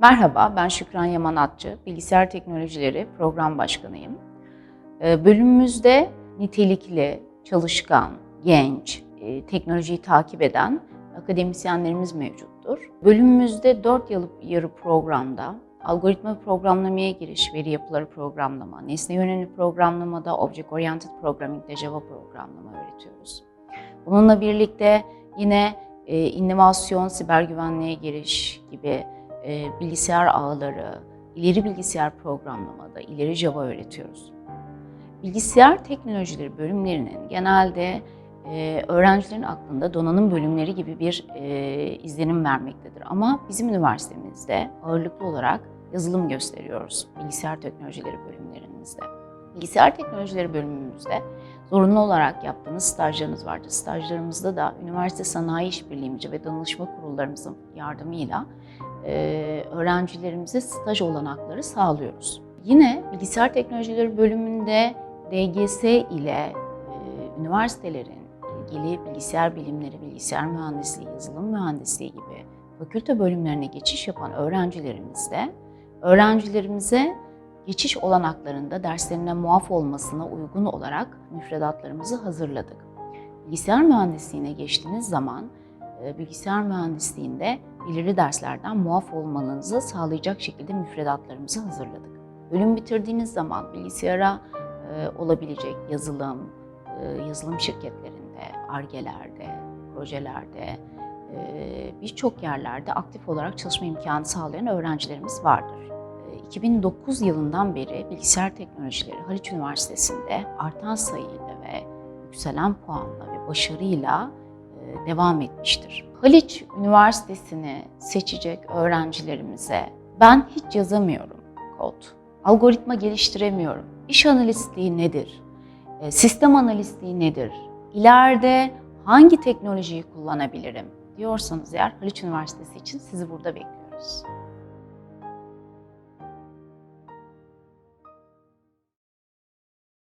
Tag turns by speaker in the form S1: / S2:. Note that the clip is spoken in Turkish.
S1: Merhaba, ben Şükran Yamanatçı, Bilgisayar Teknolojileri Program Başkanıyım. Ee, Bölümümüzde nitelikli, çalışkan, genç, e, teknolojiyi takip eden akademisyenlerimiz mevcuttur. Bölümümüzde 4 yıl yarı programda algoritma programlamaya giriş, veri yapıları programlama, nesne yönelimli programlamada Object Oriented Programming'de Java programlama öğretiyoruz. Bununla birlikte yine e, inovasyon, siber güvenliğe giriş gibi e, bilgisayar ağları, ileri bilgisayar programlamada ileri Java öğretiyoruz. Bilgisayar teknolojileri bölümlerinin genelde e, öğrencilerin aklında donanım bölümleri gibi bir e, izlenim vermektedir. Ama bizim üniversitemizde ağırlıklı olarak yazılım gösteriyoruz bilgisayar teknolojileri bölümlerimizde. Bilgisayar teknolojileri bölümümüzde zorunlu olarak yaptığımız stajlarımız vardır. Stajlarımızda da üniversite sanayi işbirliğimizce ve danışma kurullarımızın yardımıyla e, öğrencilerimize staj olanakları sağlıyoruz. Yine bilgisayar teknolojileri bölümünde DGS ile e, üniversitelerin ilgili bilgisayar bilimleri, bilgisayar mühendisliği, yazılım mühendisliği gibi fakülte bölümlerine geçiş yapan öğrencilerimiz de öğrencilerimize geçiş olanaklarında derslerine muaf olmasına uygun olarak müfredatlarımızı hazırladık. Bilgisayar mühendisliğine geçtiğiniz zaman e, bilgisayar mühendisliğinde belirli derslerden muaf olmanızı sağlayacak şekilde müfredatlarımızı hazırladık. Bölüm bitirdiğiniz zaman bilgisayara e, olabilecek yazılım, e, yazılım şirketlerinde, argelerde, projelerde, birçok yerlerde aktif olarak çalışma imkanı sağlayan öğrencilerimiz vardır. E, 2009 yılından beri bilgisayar teknolojileri Haliç Üniversitesi'nde artan sayıyla ve yükselen puanla ve başarıyla e, devam etmiştir. Haliç Üniversitesi'ni seçecek öğrencilerimize ben hiç yazamıyorum kod, algoritma geliştiremiyorum, iş analistliği nedir, e, sistem analistliği nedir, ileride hangi teknolojiyi kullanabilirim diyorsanız eğer Haliç Üniversitesi için sizi burada bekliyoruz.